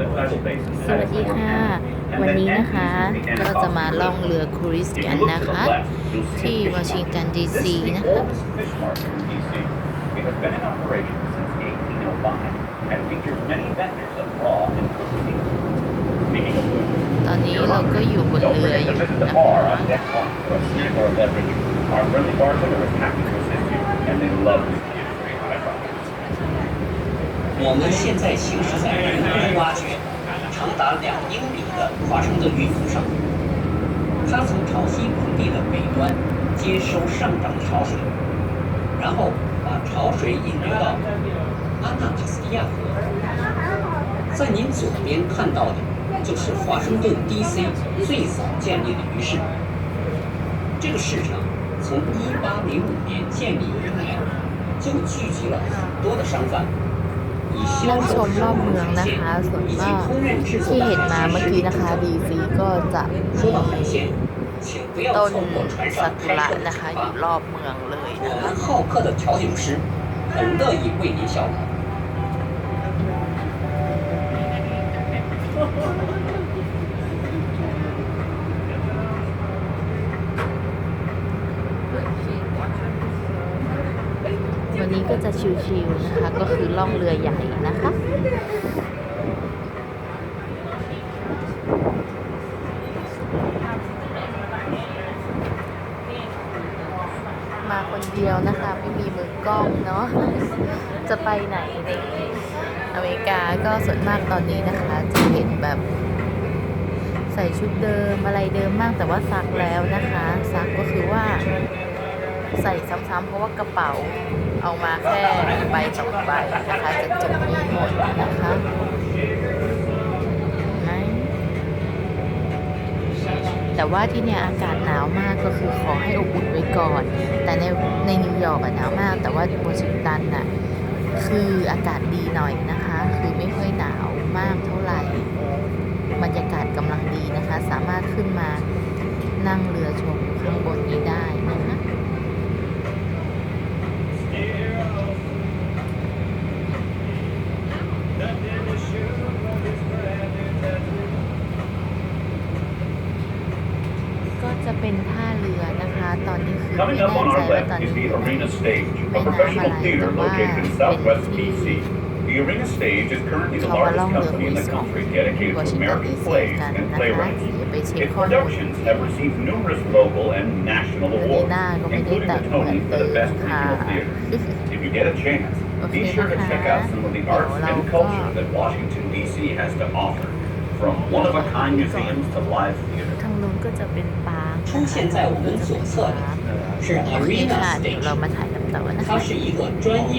the tidal basin สวัสดีค่ะ วันนี้นะคะก็จะมาล่องเรือครูซกันนะคะ ที่วอชิงตันดีซีนะคะ Fish market in DC. It has been in operation since 1805 and features many vendors of raw and cooked meat. Speaking of food, ตอนนี้เราก็อยู่บน don't เรือ forget อ to ยู่ visit the นะ bar คะ 我们现在行驶在人工挖掘长达两英里的华盛顿运河上，它从潮汐盆地的北端接收上涨的潮水，然后把潮水引流到安纳卡斯蒂亚河。在您左边看到的就是华盛顿 DC 最早建立的鱼市。这个市场从1805年建立以来，就聚集了很多的商贩。 เรื่องชมรอบเมืองนะคะ ส่วนมากที่เห็นมาเมื่อกี้นะคะดีซีก็จะมีต้นสักุระนะคะอยู่รอบเมืองเลยนะคะ นี้ก็จะชิวๆนะคะ ก็คือล่องเรือใหญ่นะคะมาคนเดียวนะคะไม่มีมือกล้องเนาะจะไปไหนในอเมริกาก็ส่วนมากตอนนี้นะคะ จะเห็นแบบใส่ชุดเดิมอะไรเดิมมากแต่ว่าซักแล้วนะคะ ซักก็คือว่า ใส่ซ้ำๆเพราะว่ากระเป๋าเอามาแค่ใบสองใบนะคะจะจบนี้หมดนะคะแต่ว่าที่เนี่ยอากาศหนาวมากก็คือขอให้อบอุ่นไว้ก่อน แต่ในในนิวยอร์กอะหนาวมาก แต่ว่าวอชิงตันน่ะคืออากาศดีหน่อยนะคะ คือไม่ค่อยหนาวมากเท่าไหร่บรรยากาศกำลังดีนะคะ สามารถขึ้นมานั่งเรือชมข้างบนนี้ได้นะคะ ก็จะ เป็นท่าเรือนะคะ ตอนนี้คือไม่ Coming แน่ up on ใจ our ว่าตอน left is นี้ the Arena Stage, a แม่น้ำ professional อะไร theater แต่ว่า located in เป็น southwest ที่ DC. The Arena Stage is currently the เขามาล่อง largest เรือ company in คุย the ของ country dedicated วอ to ชิงตัน American ดีซี plays กัน and นะคะ playwrights. เดี๋ยวไปเช็ค Its ข้อมูล productions have received numerous local and national วันนี้ awards, หน้าก็ไม่ได้ including แต่ the งเหมือน Tony for เดิ the ม best ค่ะ regional theater. If you get a chance, Okay, be sure to check out some of the เดี๋ยว arts เรา and ก็ culture that Washington, D.C. has to offer, from one-of-a-kind museums to live theater. ทางนู้นก็จะเป็นปาร์ค 出现在我们左侧的是 โอเค Arena ค่ะ เดี๋ยวเรา Stage， มาถ่ายกันต่อนะคะ 它是一个专业